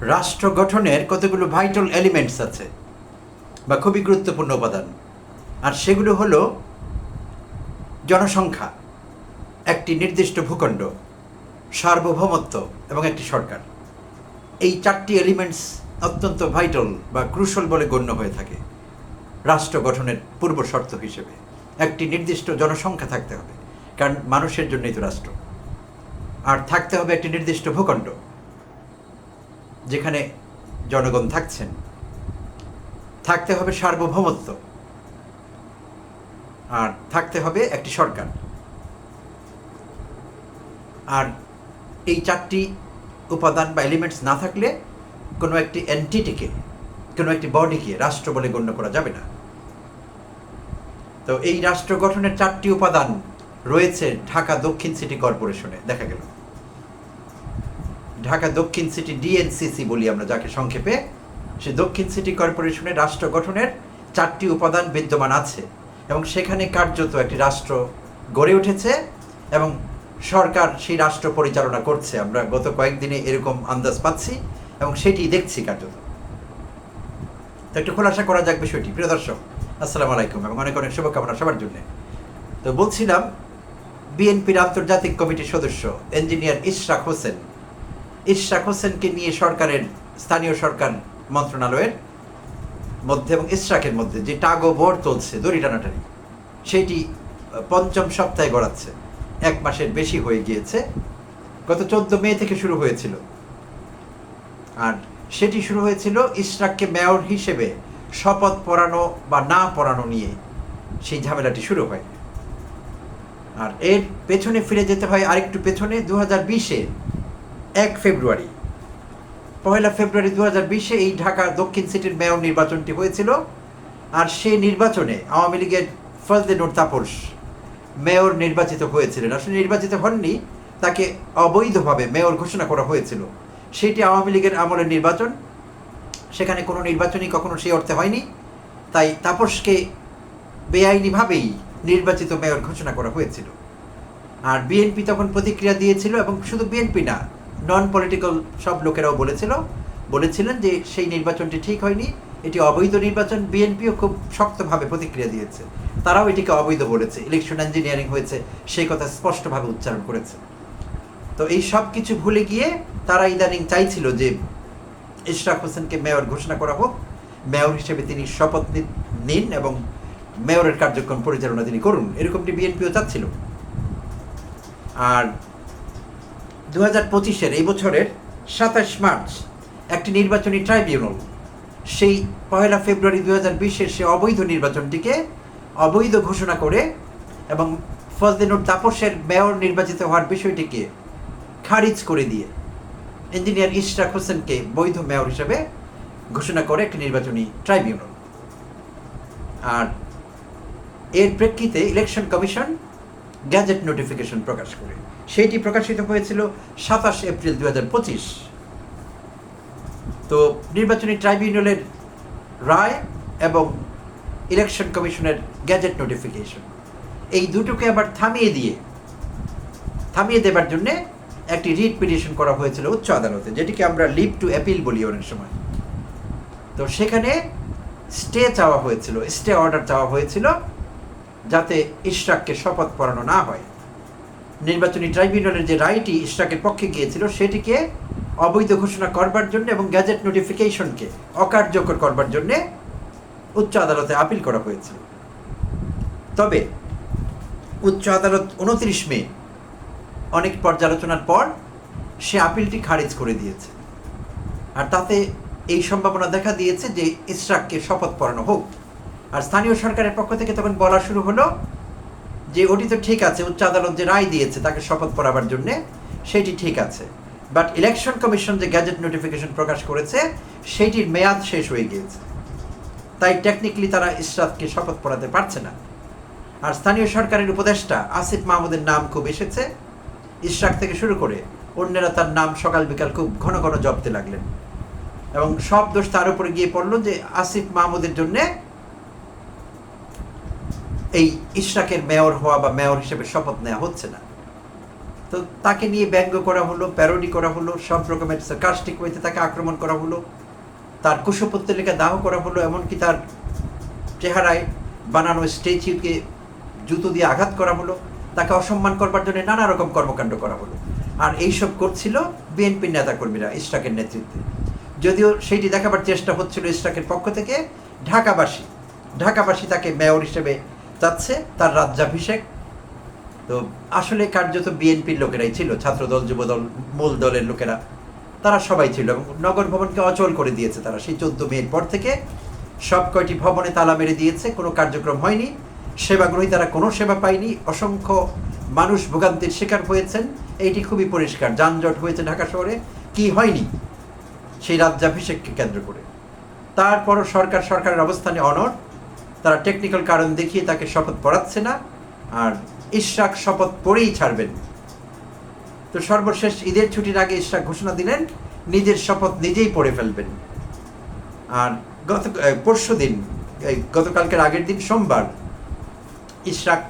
রাষ্ট্র গঠনের কতগুলো ভাইটাল এলিমেন্টস আছে বা খুবই গুরুত্বপূর্ণ উপাদান। আর সেগুলো হলো জনসংখ্যা, একটি নির্দিষ্ট ভূখণ্ড, সার্বভৌমত্ব এবং একটি সরকার। এই চারটি এলিমেন্টস অত্যন্ত ভাইটাল বা ক্রুশল বলে গণ্য হয়ে থাকে রাষ্ট্র গঠনের পূর্ব শর্ত হিসেবে। একটি নির্দিষ্ট জনসংখ্যা থাকতে হবে, কারণ মানুষের জন্যই তো রাষ্ট্র। আর থাকতে হবে একটি নির্দিষ্ট ভূখণ্ড যেখানে জনগণ থাকছেন, থাকতে হবে সার্বভৌমত্ব আর থাকতে হবে একটি সরকার। আর এই চারটি উপাদান বা এলিমেন্টস না থাকলে কোনো একটি এন্টিটিকে কোনো একটি বডিকে রাষ্ট্র বলে গণ্য করা যাবে না। তো এই রাষ্ট্র গঠনের চারটি উপাদান রয়েছে ঢাকা দক্ষিণ সিটি কর্পোরেশনে, দেখা গেল। ঢাকা দক্ষিণ সিটি ডিএনসিসি বলি আমরা যাকে সংক্ষেপে। সে দক্ষিণ সিটি কর্পোরেশনের রাষ্ট্র গঠনের চারটি উপাদান বিদ্যমান আছে এবং সেখানে কার্যত একটি রাষ্ট্র গড়ে উঠেছে এবং সরকার সেই রাষ্ট্র পরিচালনা করছে। আমরা গত কয়েকদিনে এরকম আন্দাজ পাচ্ছি এবং সেটি দেখছি কার্যত। তো একটু খোলাসা করা যাক বিষয়টি। প্রিয় দর্শক, আসসালামু আলাইকুম এবং অনেক অনেক শুভকামনা সবার জন্য। তো বলছিলাম, বিএনপির আন্তর্জাতিক কমিটির সদস্য, ইঞ্জিনিয়ার ইশরাক হোসেন ইশরাক হোসেনকে নিয়ে সরকারের, স্থানীয় সরকার মন্ত্রণালয়ের মধ্যে এবং ইশরাকের মধ্যে যে টাগো বোর চলছে, দড়ি টানাটানি সেইটি পঞ্চম সপ্তাহে গড়াচ্ছে। এক মাসের বেশি হয়ে গিয়েছে। গত চোদ্দ মে থেকে শুরু হয়েছিল। আর সেটি শুরু হয়েছিল ইশরাককে মেয়র হিসেবে শপথ পড়ানো বা না পড়ানো নিয়ে সেই ঝামেলাটি শুরু হয়। আর এর পেছনে ফিরে যেতে হয় আরেকটু পেছনে। দু হাজার বিশে এক ফেব্রুয়ারি। পয়লা ফেব্রুয়ারি দু হাজার বিশে এই ঢাকা দক্ষিণ সিটির মেয়র নির্বাচনটি হয়েছিল আর সেই নির্বাচনে আওয়ামী লীগের ফজলে নুর তাপস মেয়র নির্বাচিত হয়েছিলেন। আসলে নির্বাচিত হননি, তাকে অবৈধভাবে মেয়র ঘোষণা করা হয়েছিল। সেটি আওয়ামী লীগের আমলের নির্বাচন। সেখানে কোনো নির্বাচনই কখনো সেই অর্থে হয়নি। তাই তাপসকে বেআইনিভাবেই নির্বাচিত মেয়র ঘোষণা করা হয়েছিল। আর বিএনপি তখন প্রতিক্রিয়া দিয়েছিল এবং শুধু বিএনপি না নন পলিটিক্যাল সব লোকেরাও বলেছিল, বলেছিলেন যে সেই নির্বাচনটি ঠিক হয়নি, এটি অবৈধ নির্বাচন, বিএনপিও খুব শক্তভাবে প্রতিক্রিয়া দিয়েছে। তারাও এটিকে অবৈধ বলেছে ইলেকশন ইঞ্জিনিয়ারিং হয়েছে, সেই কথা স্পষ্টভাবে উচ্চারণ করেছে। তো এই সব কিছু ভুলে গিয়ে তারা ইদানিং চাইছিল যে ইশরাক হোসেনকে মেয়র ঘোষণা করা হোক। মেয়র হিসেবে তিনি শপথ নিন এবং মেয়রের কার্যক্রম পরিচালনা তিনি করুন, এরকমটি বিএনপিও চাচ্ছিল। আর দু হাজার পঁচিশের এই বছরের সাতাশ মার্চ একটি নির্বাচনী ট্রাইব্যুনাল। সেই পয়লা ফেব্রুয়ারি দু হাজার বিশের সে অবৈধ নির্বাচনটিকে অবৈধ ঘোষণা করে এবং ফজলিনুর তাপসের মেয়র নির্বাচিত হওয়ার বিষয়টিকে খারিজ করে দিয়ে ইঞ্জিনিয়ার ইশরাক হোসেনকে বৈধ মেয়র হিসেবে ঘোষণা করে একটি নির্বাচনী ট্রাইব্যুনাল। আর এর প্রেক্ষিতে ইলেকশন কমিশন গ্যাজেট নোটিফিকেশন প্রকাশ করে। সেইটি প্রকাশিত হয়েছিল সাতাশ এপ্রিল দু পঁচিশ। তো নির্বাচনী ট্রাইব্যুনালের রায় এবং ইলেকশন কমিশনের গ্যাজেট নোটিফিকেশন। এই দুটোকে আবার থামিয়ে দিয়ে, থামিয়ে দেবার জন্যে একটি রিট পিটিশন করা হয়েছিল উচ্চ আদালতে, যেটিকে আমরা লিভ টু অ্যাপিল বলি অনেক সময়। তো সেখানে স্টে চাওয়া হয়েছিল, স্টে অর্ডার চাওয়া হয়েছিল যাতে ইশরাককে শপথ পড়ানো না হয়। নির্বাচনী ট্রাইব্যুনালের যে রায়টি ইশরাকের পক্ষে গিয়েছিল, সেটিকে অবৈধ ঘোষণা করবার জন্য এবং গ্যাজেট নোটিফিকেশনকে অকার্যকর করবার জন্যে উচ্চ আদালতে আপিল করা হয়েছিল। তবে উচ্চ আদালত উনত্রিশ মে অনেক পর্যালোচনার পর সে আপিলটি খারিজ করে দিয়েছে। আর তাতে এই সম্ভাবনা দেখা দিয়েছে যে ইসরাককে শপথ পড়ানো হোক। আর স্থানীয় সরকারের পক্ষ থেকে তখন বলা শুরু হলো যে ওটি তো ঠিক আছে, উচ্চ আদালত যে রায় দিয়েছে তাকে শপথ পড়াবার জন্যে, সেটি ঠিক আছে। বাট ইলেকশন কমিশন যে গ্যাজেট নোটিফিকেশন প্রকাশ করেছে সেইটির মেয়াদ শেষ হয়ে গিয়েছে। তাই টেকনিক্যালি তারা ইসরাতকে শপথ পড়াতে পারছে না। আর স্থানীয় সরকারের উপদেষ্টা আসিফ মাহমুদের নাম খুব এসেছে। ইশরাক থেকে শুরু করে অন্যেরা তার নাম সকাল বিকাল খুব ঘন ঘন জপতে লাগলেন। এবং সব দোষ তার উপরে গিয়ে পড়ল যে আসিফ মাহমুদের জন্যে এই ইশরাকের মেয়র হওয়া বা মেয়র হিসেবে শপথ নেওয়া হচ্ছে না। তো তাকে নিয়ে ব্যঙ্গ করা হলো প্যারোডি করা হলো, সব রকমের সার্কাস্টিক ওয়েতে তাকে আক্রমণ করা হলো, তার কুশপুত্তলিকা দাহ করা হলো, এমনকি তার চেহারায় বানানো স্ট্যাচুকে জুতো দিয়ে আঘাত করা হলো, তাকে অসম্মান করবার জন্য নানা রকম কর্মকাণ্ড করা হলো। আর এইসব করছিল বিএনপির নেতাকর্মীরা ইশরাকের নেতৃত্বে। যদিও সেইটি দেখাবার চেষ্টা হচ্ছিল ইশরাকের পক্ষ থেকে, ঢাকাবাসী ঢাকাবাসী তাকে মেয়র হিসেবে চাচ্ছে তার রাজ্যাভিষেক। তো আসলে কার্যত বিএনপির লোকেরাই ছিল, ছাত্রদল, যুবদল, মূল দলের লোকেরা। তারা সবাই ছিল এবং নগর ভবনকে অচল করে দিয়েছে তারা। সেই চোদ্দ মেয়ের পর থেকে সব কয়টি ভবনে তালা মেরে দিয়েছে, কোনো কার্যক্রম হয়নি। সেবাগ্রহী তারা কোনো সেবা পায়নি। অসংখ্য মানুষ ভোগান্তির শিকার হয়েছেন। এইটি খুবই পরিষ্কার। যানজট হয়েছে ঢাকা শহরে। কি হয়নি? সেই রাজ্যাভিষেককে কেন্দ্র করে। তারপরও সরকার, সরকারের অবস্থানে অনড়। তারা টেকনিক্যাল কারণ দেখিয়ে তাকে শপথ পড়াচ্ছে না, আর ইশরাক শপথ পড়েই ছাড়বেন। তো সর্বশেষ ঈদের ছুটির আগে ইশরাক ঘোষণা দিলেন, নিজের শপথ নিজেই পড়ে ফেলবেন। আর গত পরশু দিন গতকালকের আগের দিন সোমবার, ইশরাক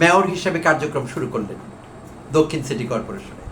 মেয়র হিসেবে কার্যক্রম শুরু করলেন দক্ষিণ সিটি কর্পোরেশনে।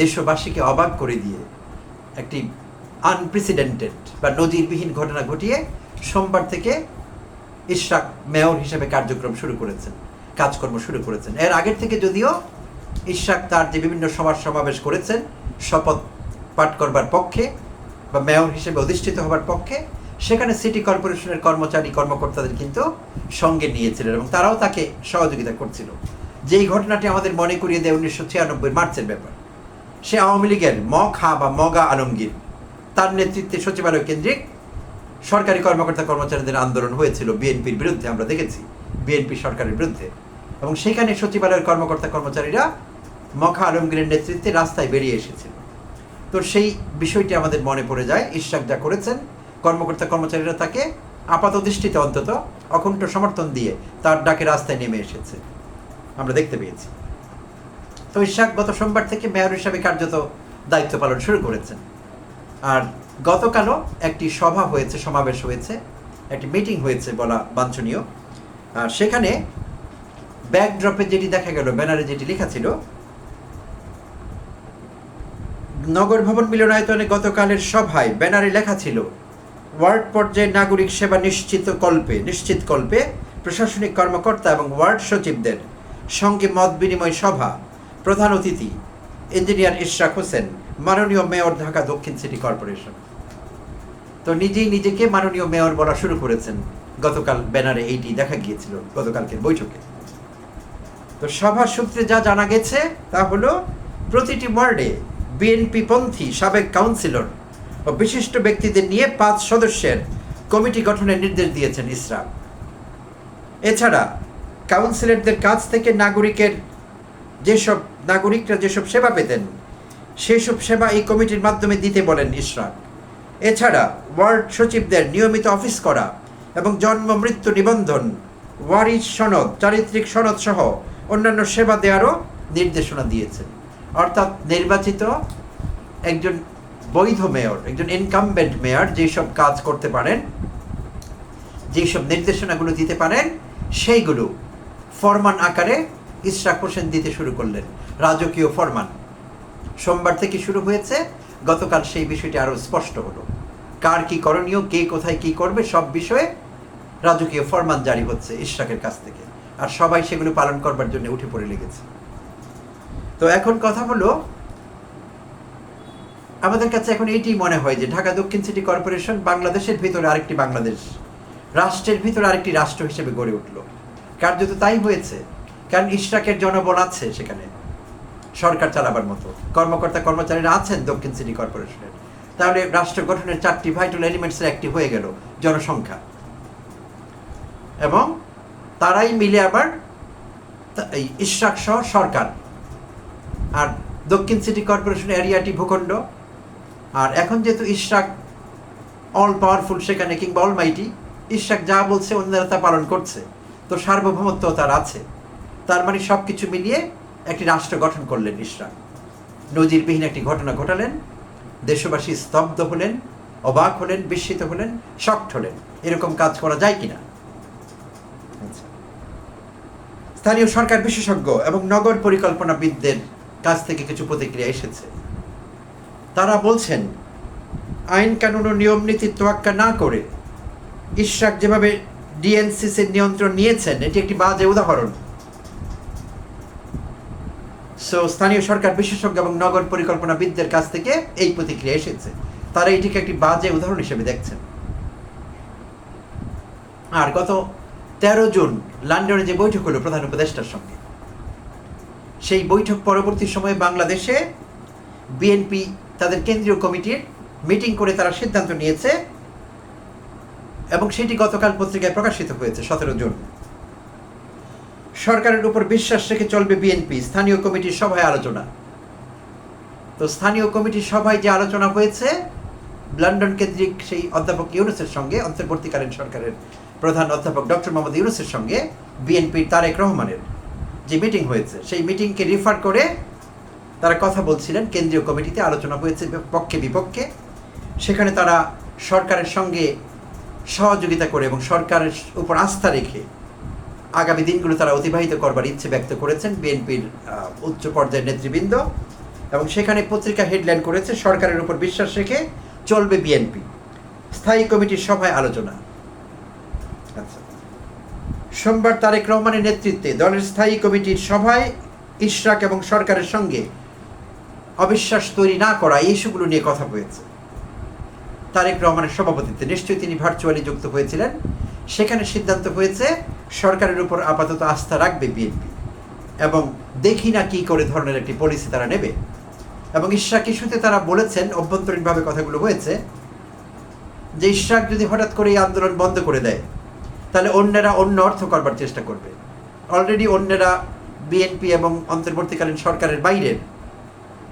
দেশবাসীকে অবাক করে দিয়ে একটি আনপ্রেসিডেন্টেড বা নজিরবিহীন ঘটনা ঘটিয়ে সোমবার থেকে ইশরাক মেয়র হিসেবে কার্যক্রম শুরু করেছেন, কাজকর্ম শুরু করেছেন। এর আগের থেকে যদিও ইশরাক তার যে বিভিন্ন সমাজ সমাবেশ করেছেন, শপথ পাঠ করবার পক্ষে বা মেয়র হিসেবে অধিষ্ঠিত হবার পক্ষে, সেখানে সিটি কর্পোরেশনের কর্মচারী, কর্মকর্তাদের কিন্তু সঙ্গে নিয়েছিলেন এবং তারাও তাকে সহযোগিতা করছিল। যেই ঘটনাটি আমাদের মনে করিয়ে দেয় উনিশশো ছিয়ানব্বই মার্চের ব্যাপার। সে আওয়ামী লীগের ম খা বা মগা আলমগীর, তার নেতৃত্বে সচিবালয় কেন্দ্রিক সরকারি কর্মকর্তা কর্মচারীদের আন্দোলন হয়েছিল বিএনপির বিরুদ্ধে, আমরা দেখেছি। বিএনপি সরকারের বিরুদ্ধে। এবং সেখানে সচিবালয়ের কর্মকর্তা কর্মচারীরা মখা আলমগীরের নেতৃত্বে রাস্তায় বেরিয়ে এসেছিল। তো সেই বিষয়টি আমাদের মনে পড়ে যায়। ইশাক যা করেছেন, কর্মকর্তা কর্মচারীরা তাকে আপাত দৃষ্টিতে অন্তত অকুণ্ঠ সমর্থন দিয়ে তার ডাকে রাস্তায় নেমে এসেছে। আমরা দেখতে পেয়েছি। তো ইশাক গত সোমবার থেকে মেয়র হিসাবে কার্যত দায়িত্ব পালন শুরু করেছেন। আর গতকালও একটি সভা হয়েছে, সমাবেশ হয়েছে, একটি মিটিং হয়েছে বলা বাঞ্ছনীয়। আর সেখানে ব্যাকড্রপে যেটি দেখা গেল, ব্যানারে যেটি লেখা ছিল, নগর ভবন মিলনায়তনে গতকালের সভায় ব্যানারে লেখা ছিল, ওয়ার্ড পর্যায়ে নাগরিক সেবা নিশ্চিত কল্পে নিশ্চিত কল্পে প্রশাসনিক কর্মকর্তা এবং ওয়ার্ড সচিবদের সঙ্গে মত বিনিময় সভা প্রধান অতিথি, ইঞ্জিনিয়ার ইশরাক হোসেন মাননীয় মেয়র ঢাকা দক্ষিণ সিটি কর্পোরেশন। তো নিজেই নিজেকে মাননীয় মেয়র বলা শুরু করেছেন। গতকাল ব্যানারে এইটি দেখা গিয়েছিল, গতকালকের বৈঠকে। তো সভা সূত্রে যা জানা গেছে, তা হলো প্রতিটি ওয়ার্ডে বিএনপি পন্থী, সাবেক কাউন্সিলর ও বিশিষ্ট ব্যক্তিদের নিয়ে পাঁচ সদস্যের কমিটি গঠনের নির্দেশ দিয়েছেন ইসরাক এছাড়া কাউন্সিলরদের কাছ থেকে নাগরিকের যেসব, নাগরিকরা যেসব সেবা পেতেন সেসব সেবা এই কমিটির মাধ্যমে দিতে বলেন ইশরাক এছাড়া ওয়ার্ড সচিবদের নিয়মিত অফিস করা এবং জন্ম, মৃত্যু নিবন্ধন, ওয়ারিশ সনদ, চারিত্রিক সনদ সহ অন্যান্য সেবা দেওয়ারও নির্দেশনা দিয়েছেন। অর্থাৎ নির্বাচিত একজন বৈধ মেয়র, একজন ইনকামবেন্ট মেয়র যেসব কাজ করতে পারেন, যেসব নির্দেশনাগুলো দিতে পারেন, সেইগুলো ফরমান আকারে ইশরাক হোসেন দিতে শুরু করলেন। রাজকীয় ফরমান। সোমবার থেকে শুরু হয়েছে। গতকাল সেই বিষয়টি আরও স্পষ্ট হলো। কার কি করণীয়, কে কোথায় কি করবে, সব বিষয়ে রাজকীয় ফরমান জারি হচ্ছে ইশরাকের কাছ থেকে। আর সবাই সেগুলো পালন করবার জন্য উঠে পড়ে লেগেছে। তো এখন কথা হলো, আমাদের কাছে এখন এইটি মনে হয় যে ঢাকা দক্ষিণ সিটি কর্পোরেশন বাংলাদেশের ভিতরে আরেকটি বাংলাদেশ, রাষ্ট্রের ভিতরে আরেকটি রাষ্ট্র হিসেবে গড়ে উঠল। কার্যত তাই হয়েছে, কারণ ইশরাকের জনবল আছে সেখানে। সরকার চালাবার মতো। কর্মকর্তা কর্মচারীরা আছেন দক্ষিণ সিটি কর্পোরেশনের। তাহলে রাষ্ট্র গঠনের চারটি ভাইটাল এলিমেন্টসের একটি হয়ে গেল, জনসংখ্যা। এবং তারাই মিলে আবার এই ইশরাক সহ সরকার। আর দক্ষিণ সিটি কর্পোরেশন এরিয়াটি ভূখণ্ড। আর এখন যেহেতু ইশরাক অল পাওয়ারফুল সেখানে কিংবা অল মাইটি ইশরাক যা বলছে অন্যরা তা পালন করছে। তো সার্বভৌমত্ব তার আছে। তার মানে সব কিছু মিলিয়ে একটি রাষ্ট্র গঠন করলেন ইশরাক নজিরবিহীন একটি ঘটনা ঘটালেন। দেশবাসী স্তব্ধ হলেন, অবাক হলেন, বিস্মিত হলেন শক্ট হলেন। এরকম কাজ করা যায় কিনা? স্থানীয় সরকার বিশেষজ্ঞ এবং নগর পরিকল্পনাবিদদের কাছ থেকে কিছু প্রতিক্রিয়া এসেছে। তারা বলছেন, আইন কানুন ও নিয়ম নীতির তোয়াক্কা না করে ইশরাক যেভাবে ডিএনসিসির নিয়ন্ত্রণ নিয়েছেন, এটি একটি বাজে উদাহরণ। সো স্থানীয় সরকার, বিশেষজ্ঞ এবং নগর পরিকল্পনাবিদদের কাছ থেকে এই প্রতিক্রিয়া এসেছে। তারা এটিকে একটি বাজে উদাহরণ হিসেবে দেখছেন। আর গত তেরো জুন লন্ডনে যে বৈঠক হলো প্রধান উপদেষ্টার সঙ্গে, সেই বৈঠক পরবর্তী সময়ে বাংলাদেশে বিএনপি, তাদের কেন্দ্রীয় কমিটির মিটিং করে তারা সিদ্ধান্ত নিয়েছে এবং সেটি গতকাল পত্রিকায় প্রকাশিত হয়েছে সতেরো জুন। সরকারের উপর বিশ্বাস রেখে চলবে বিএনপি, স্থানীয় কমিটির সভায় আলোচনা। তো স্থানীয় কমিটির সভায় যে আলোচনা হয়েছে লন্ডন কেন্দ্রিক সেই অধ্যাপক ইউনুসের সঙ্গে, অন্তর্বর্তীকালীন সরকারের প্রধান অধ্যাপক ডক্টর মোহাম্মদ ইউনুসের সঙ্গে বিএনপির তারেক রহমানের যে মিটিং হয়েছে, সেই মিটিংকে রিফার করে তারা কথা বলছিলেন। কেন্দ্রীয় কমিটিতে আলোচনা হয়েছে পক্ষে বিপক্ষে। সেখানে তারা সরকারের সঙ্গে সহযোগিতা করে এবং সরকারের উপর আস্থা রেখে আগামী দিনগুলো তারা অতিবাহিত করবার ইচ্ছে ব্যক্ত করেছেন বিএনপির উচ্চ পর্যায়ের নেতৃবৃন্দ এবং সেখানে পত্রিকা হেডলাইন করেছে, সরকারের উপর বিশ্বাস রেখে চলবে বিএনপি। স্থায়ী কমিটির সভায় আলোচনা। আচ্ছা। সোমবার তারেক রহমানের নেতৃত্বে দলের স্থায়ী কমিটির সভায় ইশরাক এবং সরকারের সঙ্গে অবিশ্বাস তৈরি না করা ইস্যুগুলো নিয়ে কথা হয়েছে। তারেক রহমানের সভাপতিত্বে নিশ্চয়ই তিনি ভার্চুয়ালি যুক্ত হয়েছিলেন। সেখানে সিদ্ধান্ত হয়েছে সরকারের উপর আপাতত আস্থা রাখবে বিএনপি। এবং দেখি না কি করে ধরনের একটি পলিসি তারা নেবে। এবং ইশরাক ইস্যুতে তারা বলেছেন, অভ্যন্তরীণভাবে কথাগুলো হয়েছে, যে ইশরাক যদি হঠাৎ করে এই আন্দোলন বন্ধ করে দেয়, তাহলে অন্যেরা অন্য অর্থ করবার চেষ্টা করবে। অলরেডি অন্যেরা বিএনপি এবং অন্তর্বর্তীকালীন সরকারের বাইরের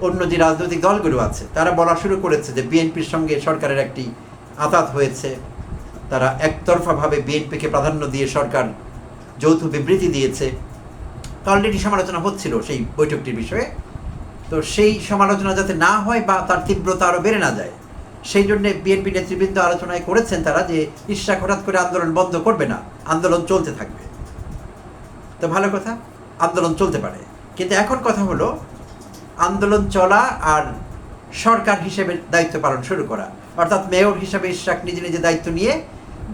অন্য যে রাজনৈতিক দলগুলো আছে, তারা বলা শুরু করেছে যে বিএনপির সঙ্গে সরকারের একটি আতাত হয়েছে। তারা একতরফাভাবে বিএনপিকে প্রাধান্য দিয়ে সরকার যৌথ বিবৃতি দিয়েছে। অলরেডি সমালোচনা হচ্ছিল সেই বৈঠকটির বিষয়ে। তো সেই সমালোচনা যাতে না হয় বা তার তীব্রতা আরও বেড়ে না যায়, সেই জন্য বিএনপি নেতৃবৃন্দ আলোচনায় করেছেন তারা যে ইশরাক হঠাৎ করে আন্দোলন বন্ধ করবে না, আন্দোলন চলতে থাকবে। তো ভালো কথা, আন্দোলন চলতে পারে। কিন্তু এখন কথা হলো, আন্দোলন চলা আর সরকার হিসেবে দায়িত্ব পালন শুরু করা। অর্থাৎ মেয়র হিসেবে ইশরাক নিজে নিজে দায়িত্ব নিয়ে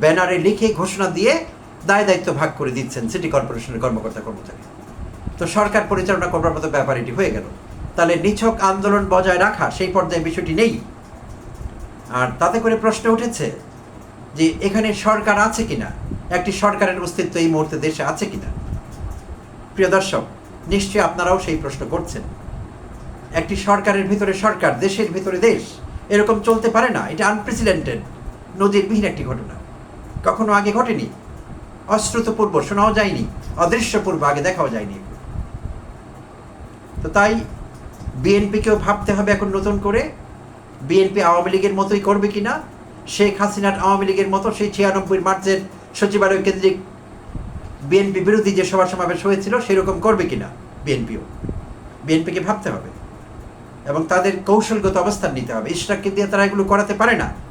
ব্যানারে লিখে ঘোষণা দিয়ে দায় দায়িত্ব ভাগ করে দিচ্ছেন সিটি কর্পোরেশনের কর্মকর্তা কর্মচারী। তো সরকার পরিচালনা করবার মতো ব্যাপার এটি হয়ে গেল। তাহলে নিছক আন্দোলন বজায় রাখা সেই পর্যায়ে বিষয়টি নেই। আর তাতে করে প্রশ্ন উঠেছে যে এখানে সরকার আছে কিনা? একটি সরকারের অস্তিত্ব এই মুহূর্তে দেশে আছে কিনা? প্রিয় দর্শক, নিশ্চয়ই আপনারাও সেই প্রশ্ন করছেন। একটি সরকারের ভিতরে সরকার, দেশের ভিতরে দেশ, এরকম চলতে পারে না। এটা আনপ্রেসিডেন্টেড নজিরবিহীন একটি ঘটনা। কখনো আগে ঘটেনি। অশ্রুতপূর্ব শোনাও যায়নি, অদৃশ্যপূর্ব আগে দেখাও যায়নি। তো তাই বিএনপিকেও ভাবতে হবে এখন নতুন করে, বিএনপি আওয়ামী লীগের মতোই করবে কিনা? শেখ হাসিনার আওয়ামী লীগের মতো সেই ছিয়ানব্বই মার্চের সচিবালয় কেন্দ্রিক বিএনপি বিরোধী যে সভা সমাবেশ হয়েছিল, সেরকম করবে কিনা বিএনপিও? বিএনপিকে ভাবতে হবে। এবং তাদের কৌশলগত অবস্থান নিতে হবে। ইশরাককে দিয়ে তারা এগুলো করাতে পারে না।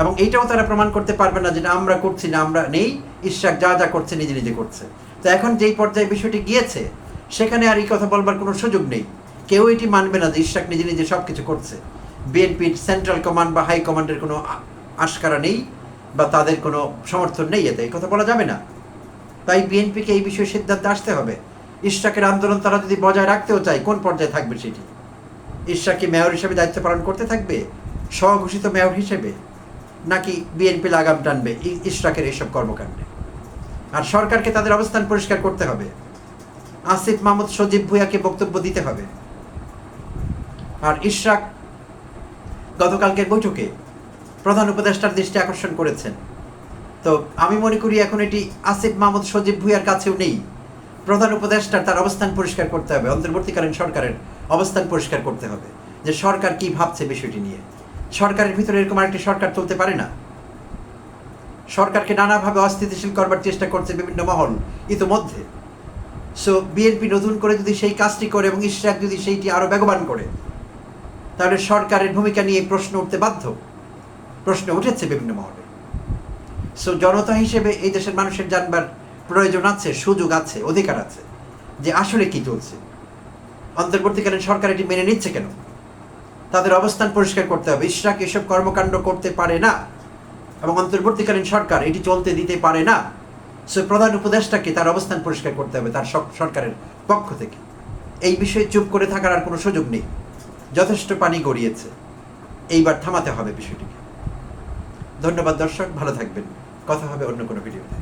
এবং এইটাও তারা প্রমাণ করতে পারবে না যে না, আমরা করছি না, আমরা নেই। ইশরাক যা যা করছে, নিজে নিজে করছে। তো এখন যেই পর্যায়ে বিষয়টি গিয়েছে, সেখানে আর এই কথা বলবার কোনো সুযোগ নেই। কেউ এটি মানবে না যে ইশরাক নিজে নিজে সব কিছু করছে। বিএনপির সেন্ট্রাল কমান্ড বা হাই কমান্ডের কোনো আশকারা নেই বা তাদের কোনো সমর্থন নেই এতে। এই কথা বলা যাবে না। তাই বিএনপিকে এই বিষয়ে সিদ্ধান্তে আসতে হবে। ইশরাকের আন্দোলন তারা যদি বজায় রাখতেও চায়, কোন পর্যায়ে থাকবে সেটি? ইশরাক কি মেয়র হিসেবে দায়িত্ব পালন করতে থাকবে? স্বঘোষিত মেয়র হিসেবে? নাকি বিএনপি লাগাম টানবে ইশরাকের এইসব কর্মকাণ্ডে? আর সরকারকে তাদের অবস্থান পরিষ্কার করতে হবে। আসিফ মাহমুদ সজীব ভুইয়াকে বক্তব্য দিতে হবে। আর ইশরাক গতকালকের বৈঠকে প্রধান উপদেষ্টার দৃষ্টি আকর্ষণ করেছেন। তো আমি মনে করি এখন এটি আসিফ মাহমুদ সজীব ভুইয়ার কাছেও নেই। প্রধান উপদেষ্টার তার অবস্থান পরিষ্কার করতে হবে। অন্তর্বর্তীকালীন সরকারের অবস্থান পরিষ্কার করতে হবে। যে সরকার কি ভাবছে বিষয়টি নিয়ে। সরকারের ভিতরে এরকম আরেকটি সরকার চলতে পারে না। সরকারকে নানাভাবে অস্থিতিশীল করবার চেষ্টা করছে বিভিন্ন মহল ইতোমধ্যে। সো বিএনপি নতুন করে যদি সেই কাজটি করে এবং ইশরাক যদি সেইটি আরও বেগবান করে, তাহলে সরকারের ভূমিকা নিয়ে প্রশ্ন উঠতে বাধ্য। প্রশ্ন উঠেছে বিভিন্ন মহলে। সো জনতা হিসেবে এই দেশের মানুষের জানবার প্রয়োজন আছে, সুযোগ আছে, অধিকার আছে, যে আসলে কি চলছে। অন্তর্বর্তীকালীন সরকার এটি মেনে নিচ্ছে কেন? তাদের অবস্থান পরিষ্কার করতে হবে। ইশরাক এসব কর্মকাণ্ড করতে পারে না এবং অন্তর্বর্তীকালীন সরকার এটি চলতে দিতে পারে না। সে প্রধান উপদেষ্টাকে তার অবস্থান পরিষ্কার করতে হবে তার সরকারের পক্ষ থেকে। এই বিষয়ে চুপ করে থাকার আর কোনো সুযোগ নেই। যথেষ্ট পানি গড়িয়েছে। এইবার থামাতে হবে বিষয়টিকে। ধন্যবাদ দর্শক, ভালো থাকবেন। কথা হবে অন্য কোনো ভিডিওতে।